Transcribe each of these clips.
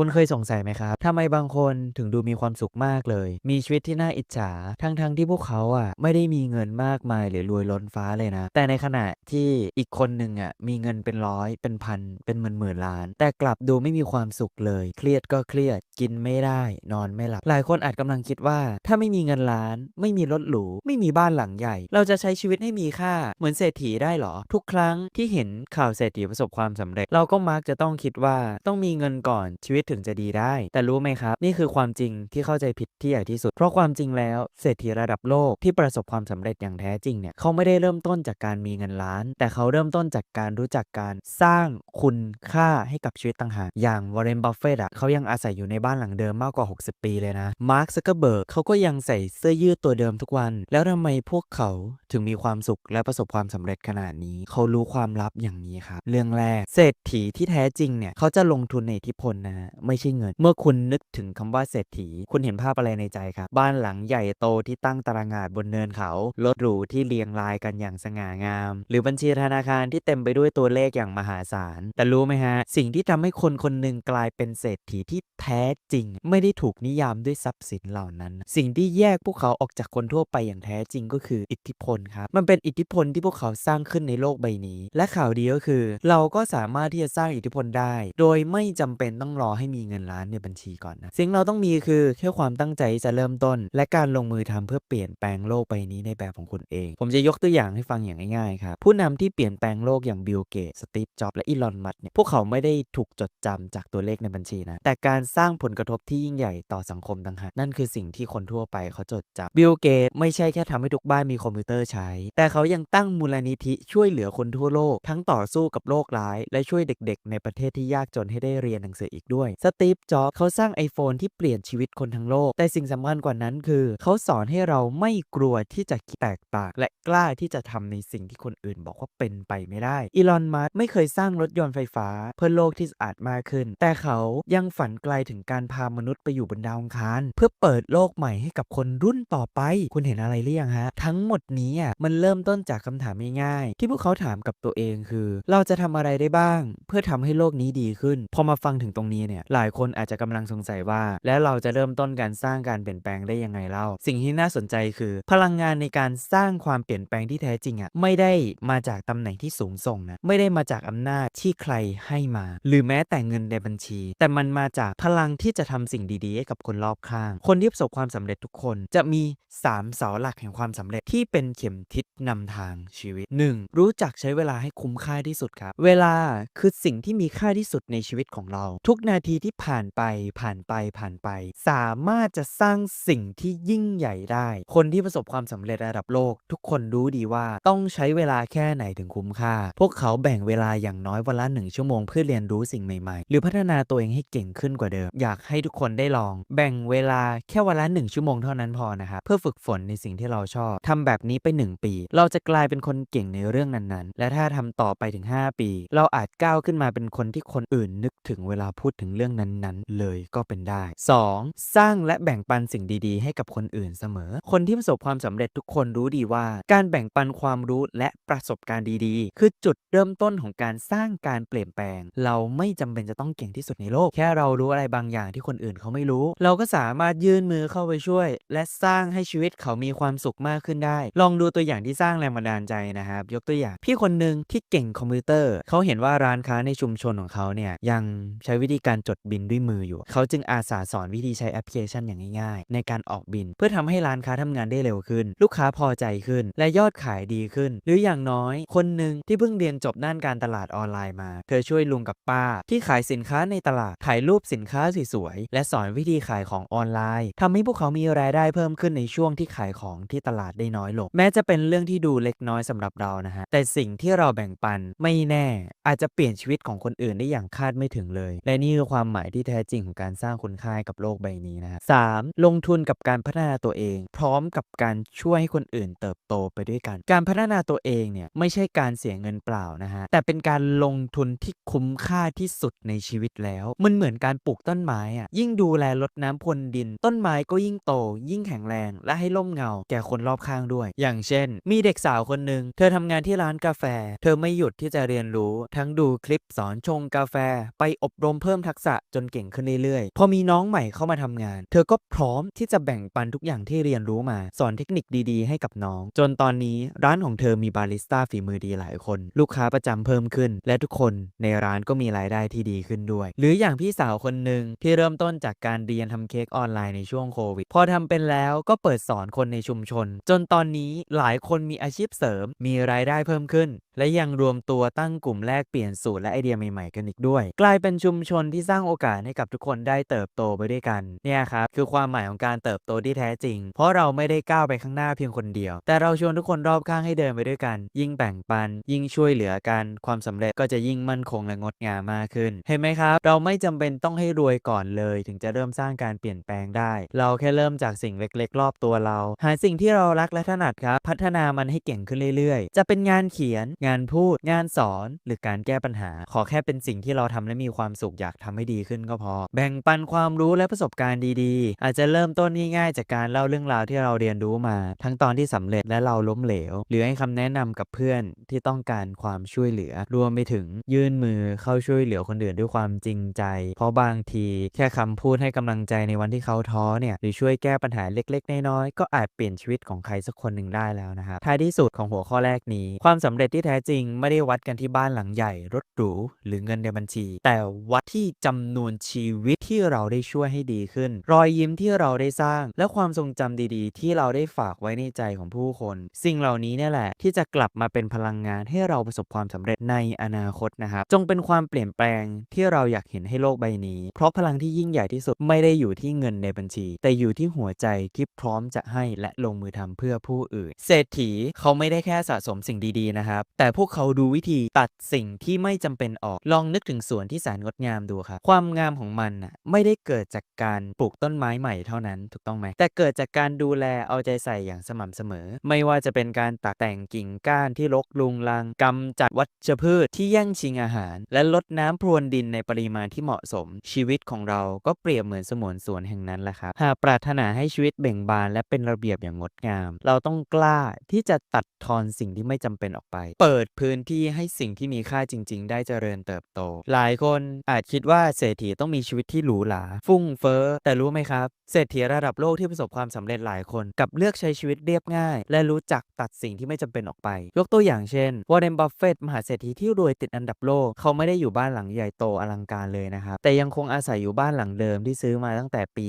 คุณเคยสงสัยไหมครับทำไมบางคนถึงดูมีความสุขมากเลย มีชีวิตที่น่าอิจฉา ทั้งๆที่พวกเขาอะไม่ได้มีเงินมากมายหรือรวยล้นฟ้าเลยนะ แต่ในขณะที่อีกคนหนึ่งอะมีเงินเป็นร้อยเป็นพัน เป็นหมื่นหมื่นล้าน แต่กลับดูไม่มีความสุขเลย เครียดก็เครียด กินไม่ได้ นอนไม่หลับ หลายคนอาจกำลังคิดว่า ถ้าไม่มีเงินล้าน ไม่มีรถหรู ไม่มีบ้านหลังใหญ่ เราจะใช้ชีวิตให้มีค่า เหมือนเศรษฐีได้หรอ ทุกครั้งที่เห็นข่าวเศรษฐีประสบความสำเร็จ เราก็มักจะต้องคิดว่าต้องมีเงินก่อนชีวิตถึงจะดีได้ แต่รู้ไหมครับ นี่คือความจริงที่เข้าใจผิดที่ใหญ่ที่สุด เพราะความจริงแล้วเศรษฐีระดับโลกที่ประสบความสำเร็จอย่างแท้จริงเนี่ยเขาไม่ได้เริ่มต้นจากการมีเงินล้าน แต่เขาเริ่มต้นจากการรู้จักการสร้างคุณค่าให้กับชีวิตต่างหากอย่างวอร์เรนบัฟเฟตอะเขายังอาศัยอยู่ในบ้านหลังเดิมมากกว่า 60 ปีเลยนะมาร์คซักเกอร์เบิร์กเขาก็ยังใส่เสื้อยืดตัวเดิมทุกวัน แล้วทำไมพวกเขาถึงมีความสุขและประสบความสำเร็จขนาดนี้ เขารู้ความลับอย่างนี้ครับเรื่องแรก เศรษฐีที่แท้จริงเนี่ยเขาจะลงทุนในอิทธิพลนะฮะไม่ใช่เงิน เมื่อคุณนึกถึงคำว่าเศรษฐี คุณเห็นภาพอะไรในใจครับ บ้านหลังใหญ่โตที่ตั้งตารางงานบนเนินเขา รถหรูที่เรียงรายกันอย่างสง่างาม หรือบัญชีธนาคารที่เต็มไปด้วยตัวเลขอย่างมหาศาล แต่รู้ไหมฮะ สิ่งที่ทำให้คนคนหนึ่งกลายเป็นเศรษฐีที่แท้จริง ไม่ได้ถูกนิยามด้วยทรัพย์สินเหล่านั้น สิ่งที่แยกพวกเขาออกจากคนทั่วไปอย่างแท้จริงก็คืออิทธิพลครับ มันเป็นอิทธิพลที่พวกเขาสร้างขึ้นในโลกใบนี้ และข่าวดีก็คือ เราก็สามารถที่จะสร้างอิทธิพลได้ โดยไม่จำเป็นต้องรอให้มีเงินล้านในบัญชีก่อนนะสิ่งเราต้องมีคือแค่ความตั้งใจจะเริ่มต้น และการลงมือทำเพื่อเปลี่ยนแปลงโลกใบนี้ในแบบของคุณเอง ผมจะยกตัวอย่างให้ฟังอย่างง่ายๆครับผู้นำที่เปลี่ยนแปลงโลกอย่างบิลเกตสตีฟจ็อบและอีลอนมัสเนี่ยพวกเขาไม่ได้ถูกจดจำจากตัวเลขในบัญชีนะแต่การสร้างผลกระทบที่ยิ่งใหญ่ต่อสังคมต่างหากนั่นคือสิ่งที่คนทั่วไปเขาจดจำบิลเกตไม่ใช่แค่ทำให้ทุกบ้านมีคอมพิวเตอร์ใช้ แต่เขายังตั้งมูลนิธิช่วยเหลือคนทั่วโลก ทั้งต่อสู้กับโรคร้าย และช่วยเด็กๆ ในประเทศที่ยากจนให้ได้เรียนหนังสืออีกด้วยสตีฟจ็อบส์เขาสร้าง iPhone ที่เปลี่ยนชีวิตคนทั้งโลก แต่สิ่งสำคัญกว่านั้นคือ เขาสอนให้เราไม่กลัวที่จะแตกต่างและกล้าที่จะทำในสิ่งที่คนอื่นบอกว่าเป็นไปไม่ได้อีลอนมัสก์ไม่เคยสร้างรถยนต์ไฟฟ้า เพื่อโลกที่สะอาดมากขึ้น แต่เขายังฝันไกลถึงการพามนุษย์ไปอยู่บนดาวอังคารเพื่อเปิดโลกใหม่ให้กับคนรุ่นต่อไป คุณเห็นอะไรหรือยังฮะ ทั้งหมดนี้อะมันเริ่มต้นจากคำถามง่ายๆที่พวกเขาถามกับตัวเองคือ เราจะทำอะไรได้บ้าง เพื่อทำให้โลกนี้ดีขึ้น พอมาฟังถึงตรงนี้เนี่ยหลายคนอาจจะกำลังสงสัยว่า แล้วเราจะเริ่มต้นการสร้างการเปลี่ยนแปลงได้ยังไงเล่า สิ่งที่น่าสนใจคือ พลังงานในการสร้างความเปลี่ยนแปลงที่แท้จริงอะไม่ได้มาจากตำแหน่งที่สูงส่งนะไม่ได้มาจากอำนาจที่ใครให้มา หรือแม้แต่เงินในบัญชี แต่มันมาจากพลังที่จะทำสิ่งดีๆให้กับคนรอบข้าง คนที่ประสบความสำเร็จทุกคน จะมี 3 เสาหลักแห่งความสำเร็จที่เป็นเข็มทิศนำทางชีวิต 1. รู้จักใช้เวลาให้คุ้มค่าที่สุดครับ เวลาคือสิ่งที่มีค่าที่สุดในชีวิตของเรา ทุกนาทีที่ผ่านไปผ่านไปผ่านไป สามารถจะสร้างสิ่งที่ยิ่งใหญ่ได้ คนที่ประสบความสำเร็จระดับโลก ทุกคนรู้ดีว่าต้องใช้เวลาแค่ไหนถึงคุ้มค่า พวกเขาแบ่งเวลาอย่างน้อยวันละหนึ่งชั่วโมงเพื่อเรียนรู้สิ่งใหม่ๆ หรือพัฒนาตัวเองให้เก่งขึ้นกว่าเดิม อยากให้ทุกคนได้ลอง แบ่งเวลาแค่วันละหนึ่งชั่วโมงเท่านั้นพอนะครับเพื่อฝึกฝนในสิ่งที่เราชอบทำแบบนี้ไป 1 ปี เราจะกลายเป็นคนเก่งในเรื่องนั้นๆ และถ้าทำต่อไปถึง 5 ปี เราอาจก้าวขึ้นมาเป็นคนที่คนอื่นนึกถึงเวลาพูดถึงเรื่องนั้นๆ เลยก็เป็นได้ 2. สร้างและแบ่งปันสิ่งดีๆ ให้กับคนอื่นเสมอ คนที่ประสบความสำเร็จทุกคนรู้ดีว่า การแบ่งปันความรู้และประสบการณ์ดีๆ คือจุดเริ่มต้นของการสร้างการเปลี่ยนแปลง เราไม่จำเป็นจะต้องเก่งที่สุดในโลก แค่เรารู้อะไรบางอย่างที่คนอื่นเขาไม่รู้ เราก็สามารถยื่นมือเข้าไปช่วย และสร้างให้ชีวิตเขามีความสุขมากขึ้นได้ ลองดูตัวอย่างที่สร้างแรงบันดาลใจนะครับ ยกตัวอย่างพี่คนหนึ่งที่เก่งคอมพิวเตอร์ เขาเห็นว่าร้านค้าในชุมชนของเขาเนี่ยยังใช้วิธีการจดบินด้วยมืออยู่ เขาจึงอาสาสอนวิธีใช้แอปพลิเคชันอย่างง่ายๆ ในการออกบิน เพื่อทำให้ร้านค้าทำงานได้เร็วขึ้น ลูกค้าพอใจขึ้น และยอดขายดีขึ้น หรืออย่างน้อย คนหนึ่งที่เพิ่งเรียนจบด้านการตลาดออนไลน์มา เธอช่วยลุงกับป้า ที่ขายสินค้าในตลาดถ่ายรูปสินค้าสวยๆและสอนวิธีขายของออนไลน์ทำให้พวกเขามีรายได้เพิ่มขึ้นในช่วงที่ขายของที่ตลาดได้น้อยลง แม้จะเป็นเรื่องที่ดูเล็กน้อยสำหรับเรานะฮะแต่สิ่งที่เราแบ่งปันไม่แน่ อาจจะเปลี่ยนชีวิตของคนอื่นได้อย่างคาดไม่ถึงเลย และนี่คือความความหมายที่แท้จริงของการสร้างคุณค่ากับโลกใบนี้นะฮะสามลงทุนกับการพัฒนาตัวเอง พร้อมกับการช่วยให้คนอื่นเติบโตไปด้วยกัน การพัฒนาตัวเองเนี่ยไม่ใช่การเสียเงินเปล่านะฮะแต่เป็นการลงทุนที่คุ้มค่าที่สุดในชีวิตแล้ว มันเหมือนการปลูกต้นไม้อะยิ่งดูแลรดน้ำพรวนดิน ต้นไม้ก็ยิ่งโต ยิ่งแข็งแรง และให้ร่มเงา แก่คนรอบข้างด้วย อย่างเช่น มีเด็กสาวคนหนึ่งเธอทำงานที่ร้านกาแฟ เธอไม่หยุดที่จะเรียนรู้ ทั้งดูคลิปสอนชงกาแฟ ไปอบรมเพิ่มทักษะษะจนเก่งขึ้นเรื่อยๆ พอมีน้องใหม่เข้ามาทำงาน เธอก็พร้อมที่จะแบ่งปันทุกอย่างที่เรียนรู้มา สอนเทคนิคดีๆ ให้กับน้อง จนตอนนี้ร้านของเธอมีบาริสต้าฝีมือดีหลายคน ลูกค้าประจำเพิ่มขึ้น และทุกคนในร้านก็มีรายได้ที่ดีขึ้นด้วย หรืออย่างพี่สาวคนหนึ่งที่เริ่มต้นจากการเรียนทำเค้กออนไลน์ในช่วงโควิด พอทำเป็นแล้วก็เปิดสอนคนในชุมชน จนตอนนี้หลายคนมีอาชีพเสริม มีรายได้เพิ่มขึ้น และยังรวมตัวตั้งกลุ่มแลกเปลี่ยนสูตรและไอเดียใหม่ๆกันอีกด้วย กลายเป็นชุมชนที่สร้างโอกาสให้กับทุกคนได้เติบโตไปด้วยกันเนี่ยครับคือความหมายของการเติบโตที่แท้จริง เพราะเราไม่ได้ก้าวไปข้างหน้าเพียงคนเดียว แต่เราชวนทุกคนรอบข้างให้เดินไปด้วยกัน ยิ่งแบ่งปัน ยิ่งช่วยเหลือกัน ความสำเร็จก็จะยิ่งมั่นคงและงดงามมากขึ้น เห็นไหมครับ เราไม่จำเป็นต้องให้รวยก่อนเลย ถึงจะเริ่มสร้างการเปลี่ยนแปลงได้ เราแค่เริ่มจากสิ่งเล็ก ๆ รอบตัวเรา หาสิ่งที่เรารักและถนัดครับ พัฒนามันให้เก่งขึ้นเรื่อยๆ จะเป็นงานเขียน งานพูด งานสอน หรือการแก้ปัญหา ขอแค่เป็นสิ่งที่เราทำและมีความสุขอยากทำให้ดีขึ้นก็พอ แบ่งปันความรู้และประสบการณ์ดีๆ อาจจะเริ่มต้นง่ายๆจากการเล่าเรื่องราวที่เราเรียนรู้มา ทั้งตอนที่สำเร็จและเราล้มเหลว หรือให้คำแนะนำกับเพื่อนที่ต้องการความช่วยเหลือ รวมไปถึงยื่นมือเข้าช่วยเหลือคนอื่นด้วยความจริงใจ เพราะบางทีแค่คำพูดให้กำลังใจในวันที่เขาท้อเนี่ยหรือช่วยแก้ปัญหาเล็กๆ น้อยๆก็อาจเปลี่ยนชีวิตของใครสักคนหนึ่งได้แล้วนะครับท้ายที่สุดของหัวข้อแรกนี้ ความสำเร็จที่แท้จริงไม่ได้วัดกันที่บ้านหลังใหญ่รถหรูหรือเงินในบัญชี แต่วัดที่จำนวนชีวิตที่เราได้ช่วยให้ดีขึ้น รอยยิ้มที่เราได้สร้าง และความทรงจำดีๆ ที่เราได้ฝากไว้ในใจของผู้คน สิ่งเหล่านี้นี่แหละ ที่จะกลับมาเป็นพลังงานให้เราประสบความสำเร็จในอนาคตนะครับ จงเป็นความเปลี่ยนแปลงที่เราอยากเห็นให้โลกใบนี้ เพราะพลังที่ยิ่งใหญ่ที่สุดไม่ได้อยู่ที่เงินในบัญชี แต่อยู่ที่หัวใจที่พร้อมจะให้และลงมือทำเพื่อผู้อื่น เศรษฐีเขาไม่ได้แค่สะสมสิ่งดีๆนะครับ แต่พวกเขาดูวิธีตัดสิ่งที่ไม่จำเป็นออก ลองนึกถึงสวนที่แสนงดงามดูครับความงามของมันน่ะไม่ได้เกิดจากการปลูกต้นไม้ใหม่เท่านั้นถูกต้องไหมแต่เกิดจากการดูแลเอาใจใส่อย่างสม่ำเสมอ ไม่ว่าจะเป็นการตัดแต่งกิ่งก้านที่รกรุงรังกำจัดวัชพืชที่แย่งชิงอาหาร และลดน้ำพรวนดินในปริมาณที่เหมาะสม ชีวิตของเราก็เปรียบเหมือนสมวนสวนแห่งนั้นแหละครับหากปรารถนาให้ชีวิตเบ่งบานและเป็นระเบียบอย่างงดงาม เราต้องกล้าที่จะตัดทอนสิ่งที่ไม่จำเป็นออกไป เปิดพื้นที่ให้สิ่งที่มีค่าจริง ๆ ได้เจริญเติบโต หลายคนอาจคิดว่าเศรษฐีต้องมีชีวิตที่หรูหราฟุ่งเฟ้อ แต่รู้ไหมครับ เศรษฐีระดับโลกที่ประสบความสำเร็จหลายคนกับเลือกใช้ชีวิตเรียบง่าย และรู้จักตัดสิ่งที่ไม่จำเป็นออกไป ยกตัวอย่างเช่นวอร์เรนบัฟเฟตมหาเศรษฐีที่รวยติดอันดับโลก เขาไม่ได้อยู่บ้านหลังใหญ่โตอลังการเลยนะครับ แต่ยังคงอาศัยอยู่บ้านหลังเดิมที่ซื้อมาตั้งแต่ปี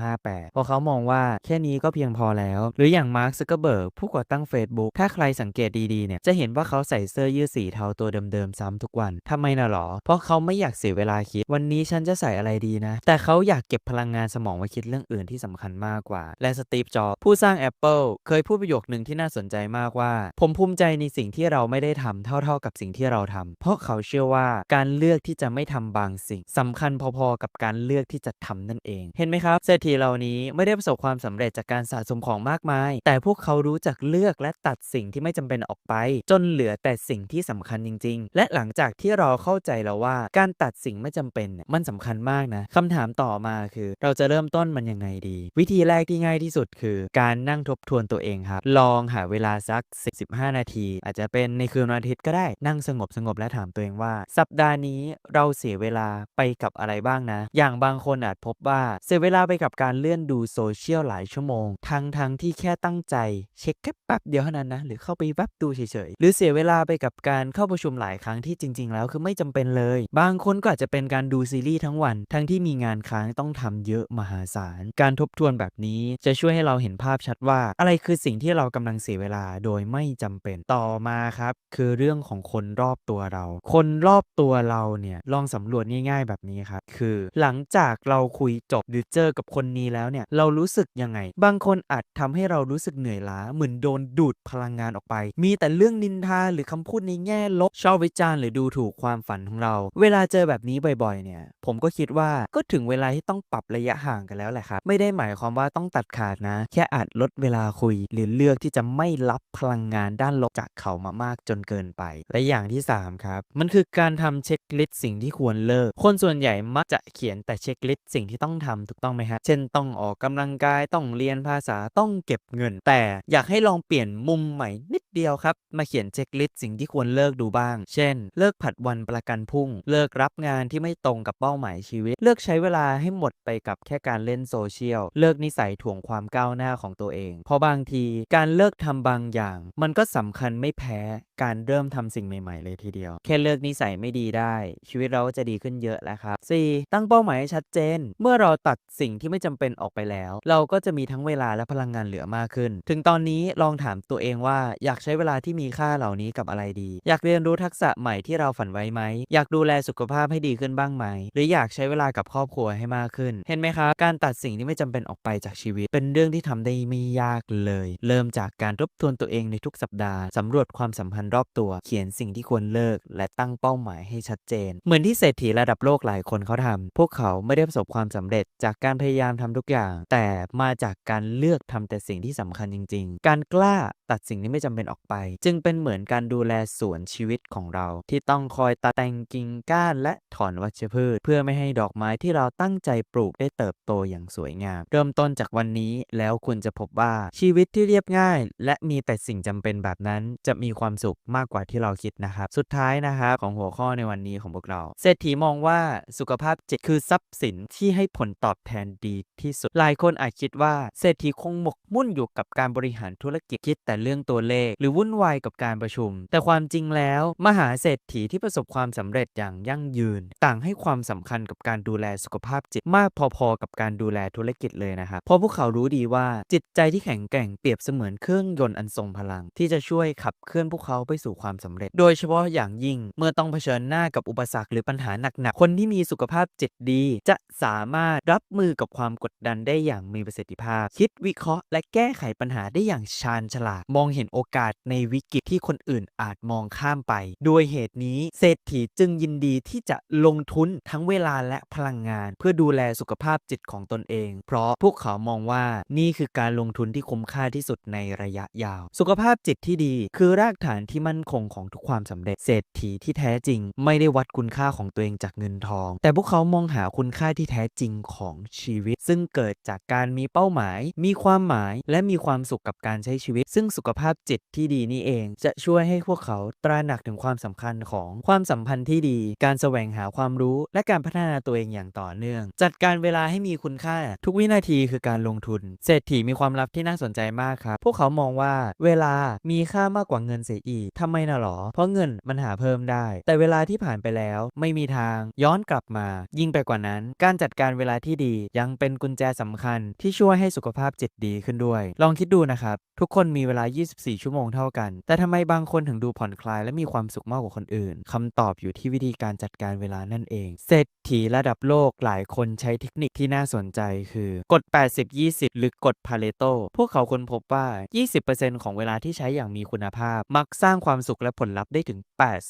1958 เพราะเขามองว่าแค่นี้ก็เพียงพอแล้ว หรืออย่างมาร์คซักเกอร์เบิร์กผู้ก่อตั้ง Facebook ถ้าใครสังเกตดีๆเนี่ยจะเห็นว่าเขาใส่เสื้อยืดสีเทาตัวเดิมๆซ้ำทุกวันทำไมน่ะหรอ เพราะเขาไม่อยากเสียเวลาคิดวันนี้ฉันจะใส่อะไรดีนะ แต่เขาอยากเก็บพลังงานสมองไว้คิดเรื่องอื่นที่สำคัญมากกว่า และสตีฟจ็อบผู้สร้าง Apple เคยพูดประโยคหนึ่งที่น่าสนใจมากว่า ผมภูมิใจในสิ่งที่เราไม่ได้ทำเท่า ๆกับสิ่งที่เราทำเพราะเขาเชื่อว่าการเลือกที่จะไม่ทำบางสิ่งสำคัญพอๆกับการเลือกที่จะทำนั่นเอง เห็นไหมครับเศรษฐีเหล่านี้ไม่ได้ประสบความสำเร็จจากการสะสมของมากมาย แต่พวกเขารู้จักเลือกและตัดสิ่งที่ไม่จำเป็นออกไป จนเหลือแต่สิ่งที่สำคัญจริง ๆ และหลังจากที่เราเข้าใจแล้วว่าการตัดสิ่งไม่จำเป็นเนี่ยมันสำคัญมากนะคำถามต่อมาคือ เราจะเริ่มต้นมันยังไงดี วิธีแรกที่ง่ายที่สุดคือ การนั่งทบทวนตัวเองครับ ลองหาเวลาสัก 10-15 นาที อาจจะเป็นในคืนวันอาทิตย์ก็ได้นั่งสงบสงบและถามตัวเองว่า สัปดาห์นี้เราเสียเวลาไปกับอะไรบ้างนะ อย่างบางคนอาจพบว่าเสียเวลาไปกับการเลื่อนดูโซเชียลหลายชั่วโมง ทั้งทั้งที่แค่ตั้งใจเช็คแค่แป๊บเดียวเท่านั้นนะหรือเข้าไปแวบดูเฉยๆหรือเสียเวลาไปกับการเข้าประชุมหลายครั้งที่จริง ๆ แล้วคือไม่จำเป็นเลย บางคนก็อาจจะเป็นการดููซีรีส์ทั้งวัน ทั้งที่มีงานค้างต้องทำเยอะมหาศาล การทบทวนแบบนี้จะช่วยให้เราเห็นภาพชัดว่า อะไรคือสิ่งที่เรากำลังเสียเวลาโดยไม่จำเป็นต่อมาครับ คือเรื่องของคนรอบตัวเรา คนรอบตัวเราเนี่ยลองสำรวจง่าย ๆ แบบนี้ครับ คือหลังจากเราคุยจบหรือเจอกับคนนี้แล้วเนี่ยเรารู้สึกยังไง บางคนอาจทำให้เรารู้สึกเหนื่อยล้าเหมือนโดนดูดพลังงานออกไป มีแต่เรื่องนินทาหรือคำพูดในแง่ลบชอบวิจารณ์หรือดูถูกความฝันของเรา เวลาเจอแบบนี้บ่อยๆเนี่ย ผมก็คิดว่าก็ถึงเวลาที่ต้องปรับระยะห่างกันแล้วแหละครับ ไม่ได้หมายความว่าต้องตัดขาดนะ แค่อาจลดเวลาคุย หรือเลือกที่จะไม่รับพลังงานด้านลบจากเขามามากจนเกินไป และอย่างที่ 3 ครับ มันคือการทำเช็คลิสต์สิ่งที่ควรเลิก คนส่วนใหญ่มักจะเขียนแต่เช็คลิสต์สิ่งที่ต้องทำถูกต้องไหมฮะเช่นต้องออกกำลังกายต้องเรียนภาษาต้องเก็บเงิน แต่อยากให้ลองเปลี่ยนมุมใหม่นิดเดียวครับ มาเขียนเช็คลิสต์สิ่งที่ควรเลิกดูบ้าง เช่น เลิกผัดวันประกันพรุ่ง เลิกรับงานที่ไม่ตรงกับเป้าหมายชีวิต เลิกใช้เวลาให้หมดไปกับแค่การเล่นโซเชียล เลิกนิสัยถ่วงความก้าวหน้าของตัวเอง เพราะบางทีการเลิกทำบางอย่าง มันก็สำคัญไม่แพ้การเริ่มทำสิ่งใหม่ ๆ เลยทีเดียว แค่เลิกนิสัยไม่ดีได้ ชีวิตเราก็จะดีขึ้นเยอะแล้วครับ 4. ตั้งเป้าหมายให้ชัดเจน เมื่อเราตัดสิ่งที่ไม่จำเป็นออกไปแล้ว เราก็จะมีทั้งเวลาและพลังงานเหลือมากขึ้น ถึงตอนนี้ลองถามตัวเองว่าอยากใช้เวลาที่มีค่าเหล่านี้กับอะไรดี อยากเรียนรู้ทักษะใหม่ที่เราฝันไว้ไหม อยากดูแลสุขภาพให้ดีขึ้นบ้างไหม หรืออยากใช้เวลากับครอบครัวให้มากขึ้น เห็นไหมครับ การตัดสิ่งที่ไม่จำเป็นออกไปจากชีวิต เป็นเรื่องที่ทำได้ไม่ยากเลย เริ่มจากการทบทวนตัวเองในทุกสัปดาห์สำรวจความสัมพันธ์รอบตัว เขียนสิ่งที่ควรเลิก และตั้งเป้าหมายให้ชัดเจน เหมือนที่เศรษฐีระดับโลกหลายคนเขาทำพวกเขาไม่ได้ประสบความสำเร็จจากการพยายามทำทุกอย่าง แต่มาจากการเลือกทำแต่สิ่งที่สำคัญจริง ๆ การกล้าตัดสิ่งที่ไม่จำเป็นออกไป จึงเป็นเหมือนการดูแลสวนชีวิตของเรา ที่ต้องคอยตัดแต่งกิ่งก้านและถอนวัชพืช เพื่อไม่ให้ดอกไม้ที่เราตั้งใจปลูกได้เติบโตอย่างสวยงาม เริ่มต้นจากวันนี้แล้วคุณจะพบว่าชีวิตที่เรียบง่าย และมีแต่สิ่งจำเป็นแบบนั้นจะมีความสุขมากกว่าที่เราคิดนะครับ สุดท้ายนะครับของหัวข้อในวันนี้ของพวกเรา เศรษฐีมองว่าสุขภาพจิตคือทรัพย์สินที่ให้ผลตอบแทนดีที่สุด หลายคนอาจคิดว่าเศรษฐีคงหมกมุ่นอยู่กับการบริหารธุรกิจคิดแต่เรื่องตัวเลข หรือวุ่นวายกับการประชุม แต่ความจริงแล้ว มหาเศรษฐีที่ประสบความสำเร็จอย่างยั่งยืน ต่างให้ความสำคัญกับการดูแลสุขภาพจิตมากพอๆ กับการดูแลธุรกิจเลยนะครับเพราะพวกเขารู้ดีว่าจิตใจที่แข็งแกร่งเปรียบเสมือนเครื่องยนต์อันทรงพลัง ที่จะช่วยขับเคลื่อนพวกเขาไปสู่ความสำเร็จ โดยเฉพาะอย่างยิ่งเมื่อต้องเผชิญหน้ากับอุปสรรคหรือปัญหาหนักๆ คนที่มีสุขภาพจิตดี จะสามารถรับมือกับความกดดันได้อย่างมีประสิทธิภาพ คิดวิเคราะห์ และแก้ไขปัญหาได้อย่างชาญฉลาด มองเห็นโอกาสในวิกฤตที่คนอื่นอาจมองข้ามไป ด้วยเหตุนี้เศรษฐีจึงยินดีที่จะลงทุนทั้งเวลาและพลังงาน เพื่อดูแลสุขภาพจิตของตนเอง เพราะพวกเขามองว่านี่คือการลงทุนที่คุ้มค่าที่สุดในระยะยาว สุขภาพจิตที่ดี คือรากฐานที่มั่นคงของทุกความสำเร็จ เศรษฐีที่แท้จริง ไม่ได้วัดคุณค่าของตัวเองจากเงินทอง แต่พวกเขามองหาคุณค่าที่แท้จริงของชีวิต ซึ่งเกิดจากการมีเป้าหมาย มีความหมาย และมีความสุขกับการใช้ชีวิต ซึ่งสุขภาพจิตที่ดีนี่เอง จะช่วยให้พวกเขาตระหนักถึงความสำคัญของความสัมพันธ์ที่ดี การแสวงหาความรู้และการพัฒนาตัวเองอย่างต่อเนื่อง จัดการเวลาให้มีคุณค่า ทุกวินาทีคือการลงทุน เศรษฐีมีความลับที่น่าสนใจมากครับ พวกเขามองว่าเวลามีค่ามากกว่าเงินเสียอีกทำไมน่ะหรอ เพราะเงินมันหาเพิ่มได้ แต่เวลาที่ผ่านไปแล้ว ไม่มีทางย้อนกลับมา ยิ่งไปกว่านั้น การจัดการเวลาที่ดียังเป็นกุญแจสำคัญที่ช่วยให้สุขภาพจิตดีขึ้นด้วย ลองคิดดูนะครับ ทุกคนมีเวลา 24 ชั่วโมงเท่ากัน แต่ทำไมบางคนถึงดูผ่อนคลายและมีความสุขมากกว่าคนอื่นคำตอบอยู่ที่วิธีการจัดการเวลานั่นเองเศรษ ฐีระดับโลกหลายคนใช้เทคนิคที่น่าสนใจคือกฎ 80-20 หรือกฎพาเลโต พวกเขาค้นพบว่า 20%ของเวลาที่ใช้อย่างมีคุณภาพ มักสร้างความสุขและผลลัพธ์ได้ถึง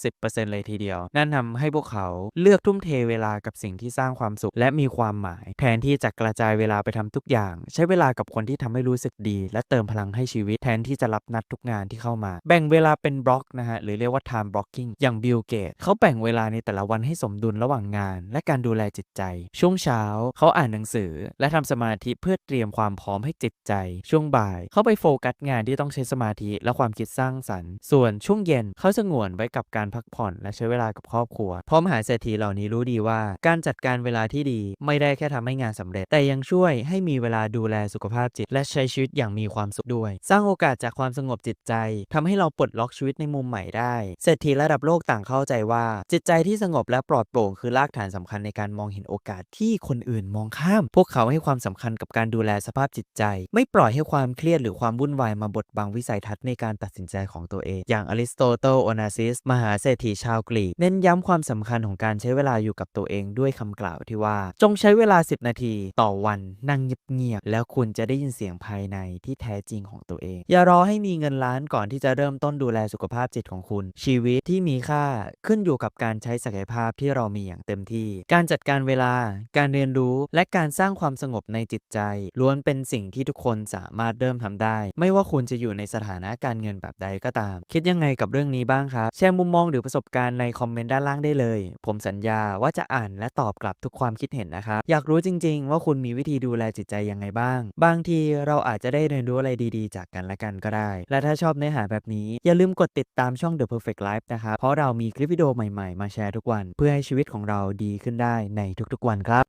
80%เลยทีเดียว นั่นทำให้พวกเขาเลือกทุ่มเทเวลากับสิ่งที่สร้างความสุขและมีความหมาย แทนที่จะกระจายเวลาไปทำทุกอย่าง ใช้เวลากับคนที่ทำให้รู้สึกดี และเติมพลังให้ชีวิตแทนที่จะรับนัดทุกงานที่เข้ามา แบ่งเวลาเป็นบล็อกนะฮะหรือเรียกว่า time blocking อย่างบิลเกตเขาแบ่งเวลาในแต่ละวันให้สมดุลระหว่างงาน และการดูแลจิตใจ ช่วงเช้าเขาอ่านหนังสือ และทำสมาธิเพื่อเตรียมความพร้อมให้จิตใจ ช่วงบ่ายเขาไปโฟกัสงานที่ต้องใช้สมาธิและความคิดสร้างสรรค์ ส่วนช่วงเย็นเขาสงวนไว้กับการพักผ่อน และใช้เวลากับครอบครัวพราะมหาเศรษฐีเหล่านี้รู้ดีว่า การจัดการเวลาที่ดีไม่ได้แค่ทำให้งานสำเร็จ แต่ยังช่วยให้มีเวลาดูแลสุขภาพจิต และใช้ชีวิตอย่างมีความสุขด้วย สร้างโอกาสจากความสงบจิตใจทำให้เราปลดล็อกชีวิตในมุมใหม่ได้เศรษฐีระดับโลกต่างเข้าใจว่า จิตใจที่สงบและปลอดโปร่งคือรากฐานสำคัญในการมองเห็นโอกาสที่คนอื่นมองข้าม พวกเขาให้ความสำคัญกับการดูแลสภาพจิตใจ ไม่ปล่อยให้ความเครียดหรือความวุ่นวายมาบดบังวิสัยทัศน์ในการตัดสินใจของตัวเอง อย่างอริสโตเติลโอนาซิส มหาเศรษฐีชาวกรีก เน้นย้ำความสำคัญของการใช้เวลาอยู่กับตัวเองด้วยคำกล่าวที่ว่า จงใช้เวลา 10 นาทีต่อวันนั่งเงียบๆแล้วคุณจะได้ยินเสียงภายในที่แท้จริงของตัวเอง อย่ารอให้มีเงินล้านก่อนที่จะเริ่มต้นดูแลสุขภาพจิตของคุณ ชีวิตที่มีค่าขึ้นอยู่กับการใช้ศักยภาพที่เรามีอย่างเต็มที่การจัดการเวลา การเรียนรู้และการสร้างความสงบในจิตใจ ล้วนเป็นสิ่งที่ทุกคนสามารถเริ่มทำได้ ไม่ว่าคุณจะอยู่ในสถานะการเงินแบบใดก็ตาม คิดยังไงกับเรื่องนี้บ้างครับแชร์มุมมองหรือประสบการณ์ในคอมเมนต์ด้านล่างได้เลย ผมสัญญาว่าจะอ่านและตอบกลับทุกความคิดเห็นนะครับอยากรู้จริง ๆ ว่าคุณมีวิธีดูแลจิตใจยังไงบ้าง บางทีเราอาจจะได้เรียนรู้อะไรดีๆ จากกันและกันก็ได้ และถ้าชอบเนื้อหาแบบนี้ อย่าลืมกดติดตามช่อง The Perfect Life นะครับเพราะเรามีคลิปวิดีโอใหม่ๆ มาแชร์ทุกวัน เพื่อให้ชีวิตของเราดีขึ้นได้ในทุกๆวันครับ